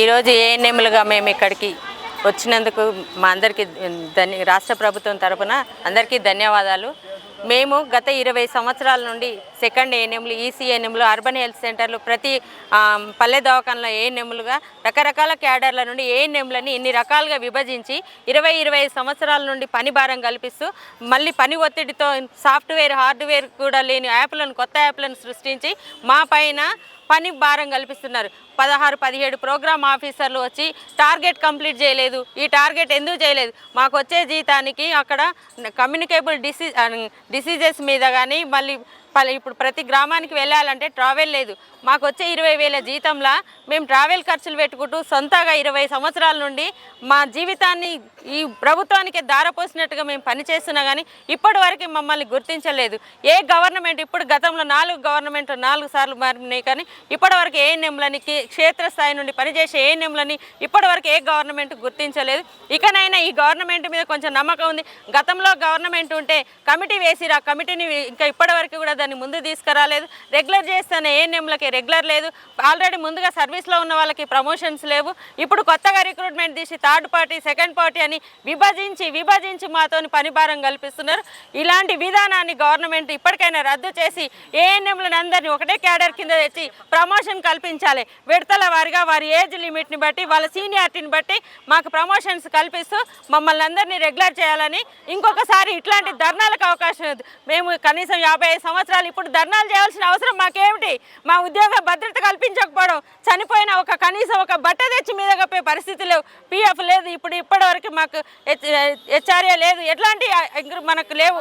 ఈరోజు ఏఎన్ఎంలుగా మేము ఇక్కడికి వచ్చినందుకు మా అందరికీ ధన్య రాష్ట్ర ప్రభుత్వం తరపున అందరికీ ధన్యవాదాలు. మేము గత ఇరవై సంవత్సరాల నుండి సెకండ్ ఏఎన్ఎంలు ఈసీఎన్ఎంలు అర్బన్ హెల్త్ సెంటర్లు ప్రతి పల్లె దవాఖానలో ఏఎన్ఎంలుగా రకరకాల క్యాడర్ల నుండి ఏఎన్ఎంలని ఇన్ని రకాలుగా విభజించి ఇరవై ఇరవై సంవత్సరాల నుండి పని భారం కల్పిస్తూ మళ్ళీ పని ఒత్తిడితో సాఫ్ట్వేర్ హార్డ్వేర్ కూడా లేని యాప్లను కొత్త యాప్లను సృష్టించి మా పైన పని భారం కల్పిస్తున్నారు. పదహారు పదిహేడు ప్రోగ్రామ్ ఆఫీసర్లు వచ్చి టార్గెట్ కంప్లీట్ చేయలేదు. ఈ టార్గెట్ ఎందుకు చేయలేదు? మాకు వచ్చే జీతానికి అక్కడ కమ్యూనికేబుల్ డిసీ డిసీజెస్ మీద కానీ మళ్ళీ పలు ఇప్పుడు ప్రతి గ్రామానికి వెళ్ళాలంటే ట్రావెల్ లేదు. మాకు వచ్చే ఇరవై వేల జీతంలా మేము ట్రావెల్ ఖర్చులు పెట్టుకుంటూ సొంతగా ఇరవై సంవత్సరాల నుండి మా జీవితాన్ని ఈ ప్రభుత్వానికి దారపోసినట్టుగా మేము పనిచేస్తున్నా కానీ ఇప్పటి వరకు మమ్మల్ని గుర్తించలేదు. ఏ గవర్నమెంట్ ఇప్పుడు గతంలో నాలుగు గవర్నమెంట్ నాలుగు సార్లు మారినాయి కానీ ఇప్పటి వరకు ఏఎన్ఎంలని క్షేత్రస్థాయి నుండి పనిచేసే ఏఎన్ఎంలని ఇప్పటి వరకు ఏ గవర్నమెంట్ గుర్తించలేదు. ఇకనైనా ఈ గవర్నమెంట్ మీద కొంచెం నమ్మకం ఉంది. గతంలో గవర్నమెంట్ ఉంటే కమిటీ వేసిరా కమిటీని ఇంకా ఇప్పటి వరకు కూడా దాన్ని ముందు తీసుకురాలేదు. రెగ్యులర్ చేస్తున్న ఏఎన్ఎంలకి రెగ్యులర్ లేదు. ఆల్రెడీ ముందుగా సర్వీస్లో ఉన్న వాళ్ళకి ప్రమోషన్స్ లేవు. ఇప్పుడు కొత్తగా రిక్రూట్మెంట్ తీసి థర్డ్ పార్టీ సెకండ్ పార్టీ అని విభజించి విభజించి మాతోని పనిభారం కల్పిస్తున్నారు. ఇలాంటి విధానాన్ని గవర్నమెంట్ ఇప్పటికైనా రద్దు చేసి ఏఎన్ఎంలను అందరినీ ఒకటే క్యాడర్ కింద తెచ్చి ప్రమోషన్ కల్పించాలి. విడతల వారిగా వారి ఏజ్ లిమిట్ని బట్టి వాళ్ళ సీనియారిటీని బట్టి మాకు ప్రమోషన్స్ కల్పిస్తూ మమ్మల్ని అందరినీ రెగ్యులర్ చేయాలని ఇంకొకసారి ఇట్లాంటి ధర్నాలకు అవకాశం ఉంది మేము కనీసం యాభై ఐదు ఉండాలి ఇప్పుడు ధర్నాలు చేయాల్సిన అవసరం మాకేమిటి? మా ఉద్యోగ భద్రత కల్పించకపోవడం చనిపోయిన ఒక కనీసం ఒక బట్ట తెచ్చి మీద కప్పే పరిస్థితి లేవు. పిఎఫ్ లేదు ఇప్పుడు ఇప్పటివరకు మాకు హెచ్ఆర్ఏ లేదు. ఎట్లాంటి మనకు లేవు.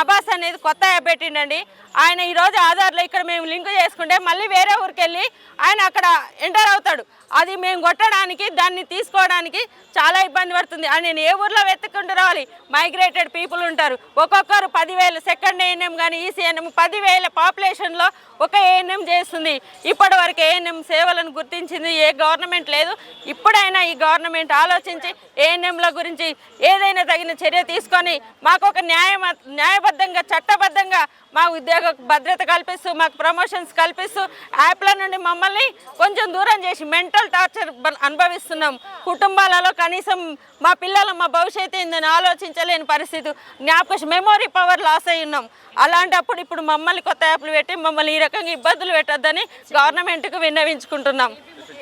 అభాస్ అబాస్ అనేది కొత్త యాప్ పెట్టిండండి. ఆయన ఈరోజు ఆధార్లో ఇక్కడ మేము లింక్ చేసుకుంటే మళ్ళీ వేరే ఊరికి వెళ్ళి ఆయన అక్కడ ఎంటర్ అవుతాడు. అది మేము కొట్టడానికి దాన్ని తీసుకోవడానికి చాలా ఇబ్బంది పడుతుంది. అని నేను ఏ ఊర్లో వెతుక్కుంటూ రావాలి? మైగ్రేటెడ్ పీపుల్ ఉంటారు. ఒక్కొక్కరు పదివేలు సెకండ్ ఏఎన్ఎం కానీ ఈసీఎన్ఎం పదివేల పాపులేషన్లో ఒక ఏఎన్ఎం చేస్తుంది. ఇప్పటి వరకు ఏఎన్ఎం సేవలను గుర్తించింది ఏ గవర్నమెంట్ లేదు. ఇప్పుడైనా ఈ గవర్నమెంట్ ఆలోచించి ఏఎన్ఎంల గురించి ఏదైనా తగిన చర్య తీసుకొని మాకు ఒక న్యాయ న్యాయబద్ధంగా చట్టబద్ధంగా మా ఉద్యోగ భద్రత కల్పిస్తూ మాకు ప్రమోషన్స్ కల్పిస్తూ యాప్ల నుండి మమ్మల్ని కొంచెం దూరం చేసి మెంటల్ టార్చర్ అనుభవిస్తున్నాం. కుటుంబాలలో కనీసం మా పిల్లలు మా భవిష్యత్తు ఏందని ఆలోచించలేని పరిస్థితి జ్ఞాపక మెమొరీ పవర్ లాస్ అయి ఉన్నాం. అలాంటప్పుడు ఇప్పుడు మమ్మల్ని కొత్త యాప్లు పెట్టి మమ్మల్ని ఈ రకంగా ఇబ్బందులు పెట్టద్దని గవర్నమెంట్కు విన్నవించుకుంటున్నాం.